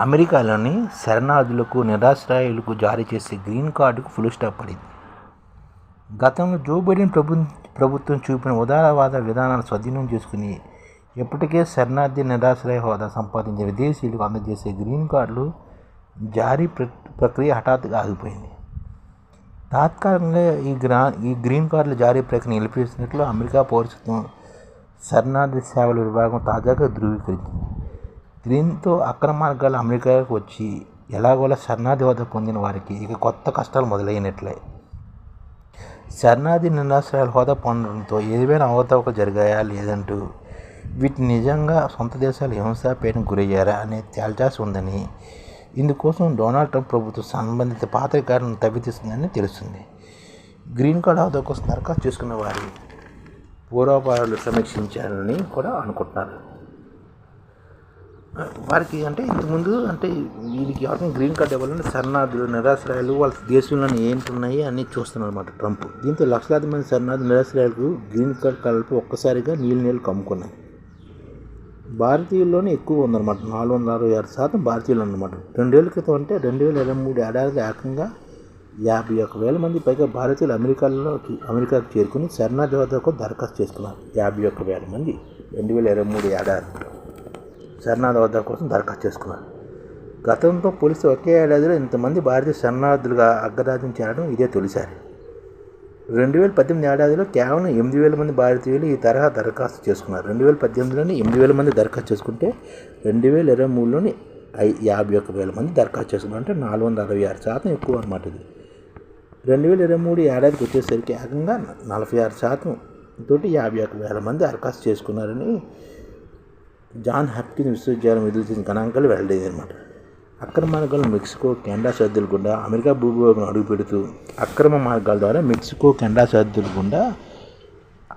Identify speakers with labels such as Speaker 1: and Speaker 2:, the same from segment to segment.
Speaker 1: అమెరికాలోని శరణార్థులకు నిరాశ్రయులకు జారీ చేసే గ్రీన్ కార్డుకు ఫుల్ స్టాప్ పడింది. గతంలో జో బైడెన్ ప్రభు ప్రభుత్వం చూపిన ఉదారవాద విధానాలు స్వాధీనం చేసుకుని ఇప్పటికే శరణార్థి నిరాశ్రయ హోదా సంపాదించిన విదేశీయులకు అందజేసే గ్రీన్ కార్డులు జారీ ప్ర- ప్రక్రియ హఠాత్తుగా ఆగిపోయింది. తాత్కాలికంగా ఈ గ్రా ఈ గ్రీన్ కార్డుల జారీ ప్రక్రియ నిలిపేసినట్లు అమెరికా పౌరసత్వం శరణార్థి సేవల విభాగం తాజాగా ధృవీకరించింది. దీంతో అక్రమ మార్గాలు అమెరికాకు వచ్చి ఎలాగోలా శరణాది హోదా పొందిన వారికి ఇక కొత్త కష్టాలు మొదలైనట్లే. శరణాది నిరాశ్రయాల హోదా పొందడంతో ఏదైనా అవతవక జరిగాయా లేదంటూ వీటి నిజంగా సొంత దేశాలు హింసాపేటకు గురయ్యారా అనేది తేల్చాల్సి ఉందని ఇందుకోసం డొనాల్డ్ ట్రంప్ ప్రభుత్వం సంబంధిత పాత్రికారులను తవ్వితీస్తుందని తెలుస్తుంది. గ్రీన్ కార్డ్ హోదా కోసం దరఖాస్తు చేసుకున్న వారి పూర్వపారాలు సమీక్షించాలని కూడా అనుకుంటున్నారు. వారికి అంటే ఇంతకుముందు అంటే వీరికి ఎవరికైనా గ్రీన్ కార్డ్ ఇవ్వాలని శరణార్థులు నిరాశ్రయాలు వాళ్ళ దేశంలో ఏంటున్నాయి అని చూస్తున్నారు అనమాట ట్రంప్. దీంతో లక్షలాది మంది శరణార్థులు నిరాశ్రయాలకు గ్రీన్ కార్డ్ కలిపి ఒక్కసారిగా నీళ్ళు నీళ్ళు కమ్ముకున్నాయి. భారతీయుల్లోనే ఎక్కువ ఉందన్నమాట. నాలుగు వందల అరవై ఆరు శాతం భారతీయులు అన్నమాట. రెండేళ్ళ క్రితం అంటే రెండు వేల ఇరవై మూడు ఏడాదిలో ఏకంగా యాభై ఒక వేల మంది పైగా భారతీయులు అమెరికాలోకి అమెరికాకు చేరుకుని శరణార్థి వద్దకు దరఖాస్తు చేసుకున్నారు. యాభై ఒక్క వేల మంది. రెండు వేల ఇరవై మూడు ఏడాదిలో. శరణార్థుల వద్ద కోసం దరఖాస్తు చేసుకున్నారు గతంతో పోలిస్తే ఒకే ఏడాదిలో ఇంతమంది భారతీయ శరణార్థులుగా అగ్రరాజ్యం చేరడం ఇదే తొలిసారి. రెండు వేల పద్దెనిమిది ఏడాదిలో కేవలం ఎనిమిది వేల మంది భారతీయులు ఈ తరహా దరఖాస్తు చేసుకున్నారు. రెండు వేల పద్దెనిమిదిలోని ఎనిమిది వేల మంది దరఖాస్తు చేసుకుంటే రెండు వేల ఇరవై మూడులోని ఐ యాభై ఒక్క వేల మంది దరఖాస్తు చేసుకున్నారు. అంటే నాలుగు వందల అరవై ఆరు శాతం ఎక్కువ అనమాట ఇది. రెండు వేల ఇరవై మూడు ఏడాదికి వచ్చేసరికి ఏకంగా నలభై ఆరు శాతం తోటి యాభై ఒక్క వేల మంది దరఖాస్తు చేసుకున్నారని జాన్ హప్కిన్స్ విశ్వవిద్యాలయం విడుదల చేసిన గణాంకాలు వెల్లడైంది అనమాట అక్రమ మార్గాలు మెక్సికో కెనడా సరిహద్దులు గుండా అమెరికా భూభాగం అడుగు పెడుతూ అక్రమ మార్గాల ద్వారా మెక్సికో కెనడా సరిహద్దులు గుండా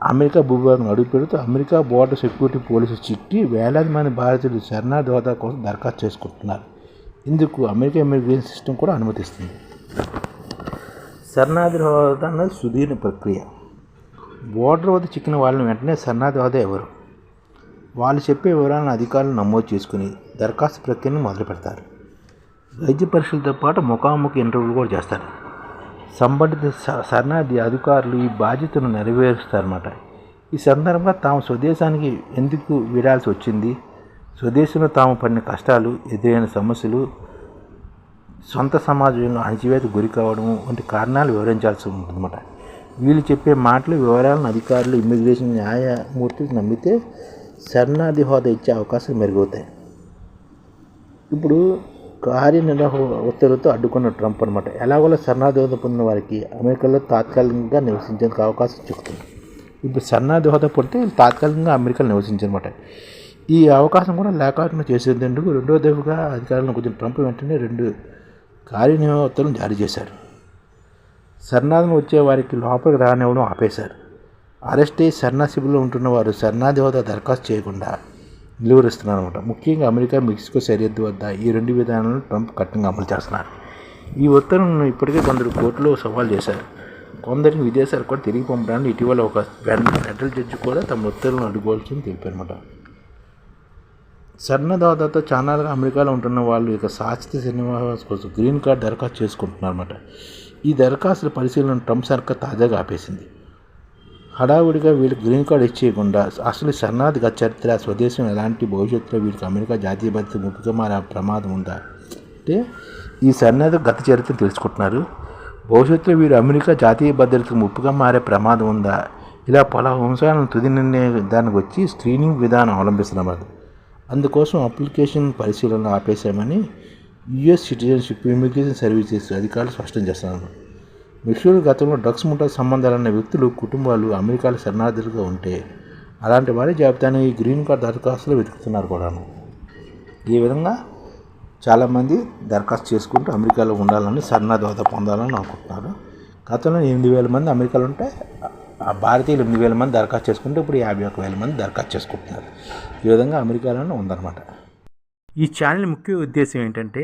Speaker 1: అమెరికా భూభాగం అడుగు పెడుతూ అమెరికా బోర్డర్ సెక్యూరిటీ పోలీసు చిట్టి వేలాది మంది భారతీయులు శరణార్థి హోదా కోసం దరఖాస్తు చేసుకుంటున్నారు. ఇందుకు అమెరికా ఇమిగ్రేషన్ సిస్టమ్ కూడా అనుమతిస్తుంది. శరణార్థి హోదా అన్నది సుదీర్ఘ ప్రక్రియ. బోర్డర్ వద్ద చిక్కిన వాళ్ళని వెంటనే శరణార్థి హోదా ఎవరు? వాళ్ళు చెప్పే వివరాలను అధికారులు నమోదు చేసుకుని దరఖాస్తు ప్రక్రియను మొదలు పెడతారు. వైద్య పరీక్షలతో పాటు ముఖాముఖి ఇంటర్వ్యూలు కూడా చేస్తారు. సంబంధిత శరణార్థి అధికారులు ఈ బాధ్యతను నెరవేరుస్తారన్నమాట. ఈ సందర్భంగా తాము స్వదేశానికి ఎందుకు వీడాల్సి వచ్చింది? స్వదేశంలో తాము పడిన కష్టాలు ఎదురైన సమస్యలు సొంత సమాజంలో అణచివేత గురి కావడం వంటి కారణాలు వివరించాల్సి ఉంటుందన్నమాట. వీళ్ళు చెప్పే మాటలు వివరాలను అధికారులు ఇమ్మిగ్రేషన్ న్యాయమూర్తులు నమ్మితే శరణాది హోదా ఇచ్చే అవకాశాలు మెరుగవుతాయి. ఇప్పుడు కార్యనిర్వాహ ఉత్తర్వులతో అడ్డుకున్న ట్రంప్ అనమాట ఎలాగోలా శరణాది హోదా పొందిన వారికి అమెరికాలో తాత్కాలికంగా నివసించేందుకు అవకాశం చెప్తుంది. ఇప్పుడు శరణాది హోదా పొందితే తాత్కాలికంగా అమెరికాలో నివసించారనమాట ఈ అవకాశం కూడా లేకుండా చేసేందుకు రెండో దఫగా అధికారులను కొంచెం ట్రంప్ వెంటనే రెండు కార్యనిర్వాహ ఉత్తర్వులను జారీ చేశారు. శరణాదం వచ్చే వారికి లోపలికి రానివ్వడం ఆపేశారు. అరెస్టే శరణశిబిలో శరణా ఉంటున్న వారు శరణార్థి హోదా దరఖాస్తు చేయకుండా నిలువరిస్తున్నారు అనమాట ముఖ్యంగా అమెరికా మెక్సికో సరిహద్దు వద్ద ఈ రెండు విధానాలను ట్రంప్ కఠినంగా అమలు చేస్తున్నారు. ఈ ఉత్తర్వులను ఇప్పటికే కొందరు కోర్టులో సవాల్ చేశారు. కొందరిని విదేశాలకు కూడా తిరిగి పంపడానికి ఇటీవల ఒక ఫెడరల్ జడ్జి కూడా తమ ఉత్తర్వులను అడ్డుకోవాల్సింది తెలిపారన్నమాట. సన్నదాదాతో చాలాగా అమెరికాలో ఉంటున్న వాళ్ళు ఇక శాశ్వత శ్రీనివాస్ కోసం గ్రీన్ కార్డ్ దరఖాస్తు చేసుకుంటున్నారన్నమాట. ఈ దరఖాస్తుల పరిశీలన ట్రంప్ సర్కార్ తాజాగా ఆపేసింది. హడావుడిగా వీళ్ళకి గ్రీన్ కార్డ్ ఇచ్చేయకుండా అసలు శరణార్థి గత చరిత్ర స్వదేశం ఎలాంటి భవిష్యత్తులో వీళ్ళకి అమెరికా జాతీయ భద్రత ముప్పుగా మారే ప్రమాదం ఉందా? అంటే ఈ శరణార్థి గత చరిత్ర తెలుసుకుంటున్నారు. భవిష్యత్తులో వీరు అమెరికా జాతీయ భద్రతకు ముప్పుగా మారే ప్రమాదం ఉందా? ఇలా పలు అంశాలను తుది నిర్ణయ దానికి వచ్చి స్క్రీనింగ్ విధానం అవలంబిస్తున్నారు అందుకోసం అప్లికేషన్ పరిశీలన ఆపేశామని యుఎస్ సిటిజన్షిప్ ఇమిగ్రేషన్ సర్వీసెస్ అధికారులు స్పష్టం చేస్తున్నారు. మెక్సికో గతంలో డ్రగ్స్ ముఠా సంబంధాలున్న వ్యక్తులు కుటుంబాలు అమెరికాలో శరణార్థులుగా ఉంటే అలాంటి వారి జాబితాను ఈ గ్రీన్ కార్డ్ దరఖాస్తులు వెతుకుతున్నారు కూడాను. ఈ విధంగా చాలామంది దరఖాస్తు చేసుకుంటూ అమెరికాలో ఉండాలని శరణార్థత పొందాలని అనుకుంటున్నారు. గతంలో ఎనిమిది వేల మంది అమెరికాలో ఉంటే ఆ భారతీయులు ఎనిమిది వేల మంది దరఖాస్తు చేసుకుంటే ఇప్పుడు యాభై ఒక వేల మంది దరఖాస్తు చేసుకుంటున్నారు. ఈ విధంగా అమెరికాలోనే ఉందన్నమాట. ఈ ఛానల్ ముఖ్య ఉద్దేశం ఏంటంటే